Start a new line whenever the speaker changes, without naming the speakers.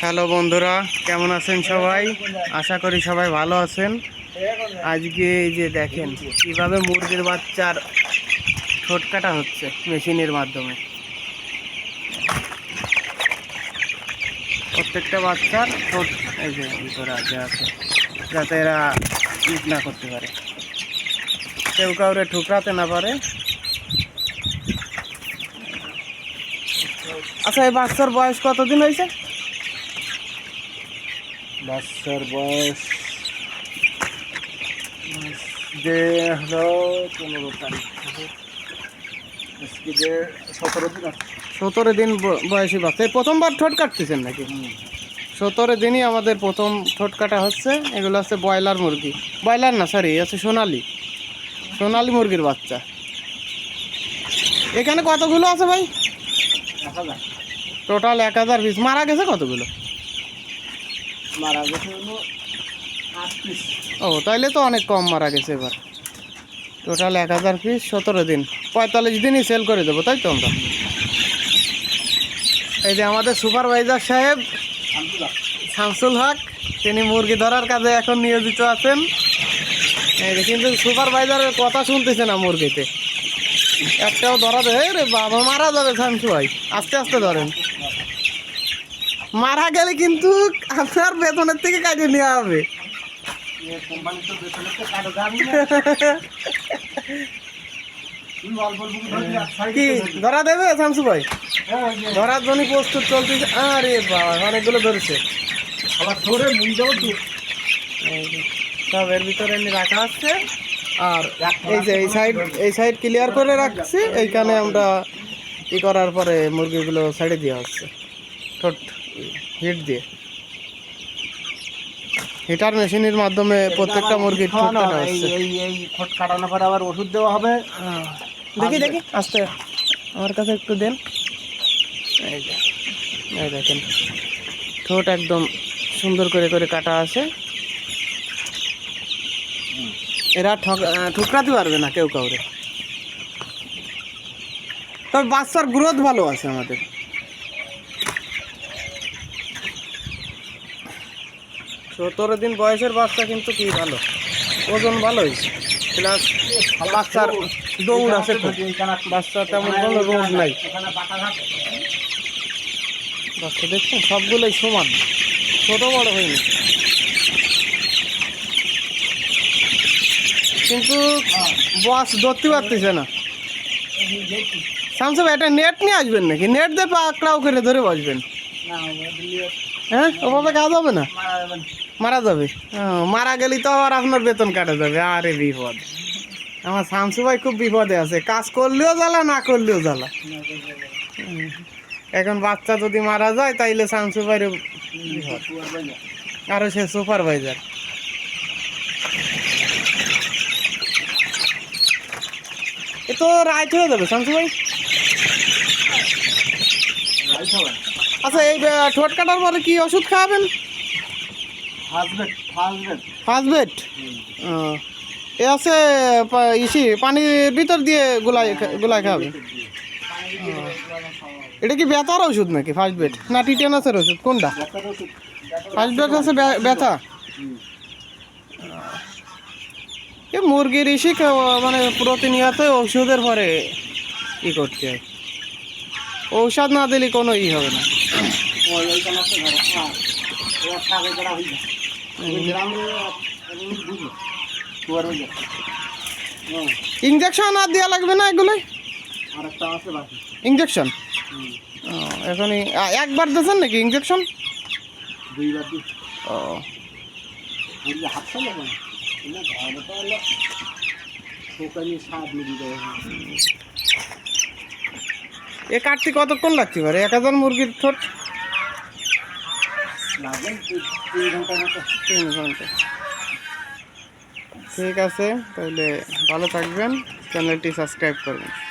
Hello বন্ধুরা, কেমন আছেন সবাই? আশা করি সবাই ভালো আছেন। আজকে এই যে দেখেন, কীভাবে মুরগির বাচ্চার ঠোঁট কাটা হচ্ছে মেশিনের মাধ্যমে। প্রত্যেকটা বাচ্চার ঠোঁট এই যে ভিতরে আছে আছে, যাতে এরা ইট না করতে পারে। কেউ কাউরে ঠুকরাতে না পারে আচ্ছা এই বাচ্চার বয়স কতদিন হয়েছে?
বাচ্চার বয়স যে হলো পনেরো তারিখ আজকে যে সতেরো দিন
সতেরো দিন বয়সী বাচ্চা। এই প্রথমবার ঠোঁট কাটতেছেন নাকি? সতেরো দিনই আমাদের প্রথম ঠোঁট কাটা হচ্ছে। এগুলো হচ্ছে ব্রয়লার মুরগি। ব্রয়লার না সরি আছে সোনালি। সোনালি মুরগির বাচ্চা। এখানে কতগুলো আছে ভাই?
দেখা যায়
টোটাল এক হাজার পিস মারা গেছে কতগুলো?
মারা গেছে
ও তাইলে তো অনেক কম মারা গেছে এবার। টোটাল এক হাজার পিস সতেরো দিন। পঁয়তাল্লিশ দিনই সেল করে দেবো তাই তো আমরা? এই যে আমাদের সুপারভাইজার সাহেব শামসুল হক তিনি মুরগি ধরার কাজে এখন নিয়োজিত আছেন। কিন্তু সুপারভাইজারের কথা শুনতেছে না মুরগিতে। একটাও ধরা দেয় রে বাবা মারা যাবে শামসু ভাই আস্তে আস্তে ধরেন। মারা গেলে কিন্তু আপনার বেতনের থেকে কাজে নেওয়া হবে। কি ধরা দেবে শামসু ভাই ধরার জন্য প্রস্তুত চলতেছে। আরে বাবা অনেকগুলো ধরেছে।
আবার ধরে নিয়ে যাব তো
সব এর ভিতরে এমনি রাখা আছে। আর এই যে এই সাইড এই সাইড ক্লিয়ার করে রাখছি এইখানে আমরা ই করার পরে মুরগিগুলো সাইডে দেওয়া হচ্ছে ঠোঁট হিট দিয়ে। হিটার মেশিনের মাধ্যমে প্রত্যেকটা মুরগির ঠোঁট কাটা
এই
হচ্ছে
এই এই ঠোঁট কাটানোর পরে আবার ওষুধ দেওয়া হবে।
দেখি দেখি আস্তে। আমার কাছে একটু দেন। এই যে এই দেখেন ঠোঁট একদম সুন্দর করে করে কাটা আছে। এরা ঠুকরাতে পারবে না কেউ কাউরে। তবে বাচ্চার গ্রোথ ভালো আছে আমাদের। সতেরো দিন বয়সের বাচ্চা কিন্তু কি ভালো? ওজন ভালো হয়েছে প্লাস বাচ্চার দৌড় আছে বাচ্চা তেমন কোনো রোগ নাই। বাচ্চা দেখছেন? সবগুলোই সমান। ছোট বড় হয়নি। কিন্তু বস ধরতে পারতেছে না। শামসু ভাই, একটা নেট নিয়ে আসবেন নাকি? নেট দিয়ে পাকড়াও করে ধরে বসবেন। হ্যাঁ? ওভাবে কাজ হবে না?
মারা যাবে।
মারা গেলে তো আবার আপনার বেতন কাটা যাবে। আরে বিপদ। আমার শামসু ভাই খুব বিপদে আছে। কাজ করলেও জ্বালা, না করলেও জ্বালা। এখন বাচ্চা যদি মারা যায়, তাইলে শামসু ভাইয়ের বিপদ। আরও সে সুপারভাইজার তো রাইট হয়ে যাবে শামসু ভাই। আচ্ছা এই ঠোঁট কাটার পরে কি ওষুধ খাওয়াবেন? ফার্স্ট এ আছে ইসি পানির ভিতর দিয়ে গুলাই গুলাই খাবে। এটা কি ব্যথার ওষুধ নাকি ফার্স্ট বেড না টিটেনাসের ওষুধ কোনটা? ফার্স্ট বেড আছে ব্যা- ব্যথা? এ মুরগির ইসি মানে প্রতিনিয়ত ওষুধের পরে ই করতে হয়। ঔষধ না দিলে কোনো ই হবে না। ইঞ্জেকশন আর দেওয়া লাগবে না এগুলো? ইঞ্জেকশন। এখনই একবার দিয়েছেন নাকি ইঞ্জেকশন
দুইবার
ও।
হাত
এ কাটতে কতক্ষণ লাগতে পারে? এক হাজার মুরগির ঠোঁট?
তিন
ঘণ্টা। ঠিক আছে, তাহলে ভালো থাকবেন। চ্যানেলটি সাবস্ক্রাইব করবেন।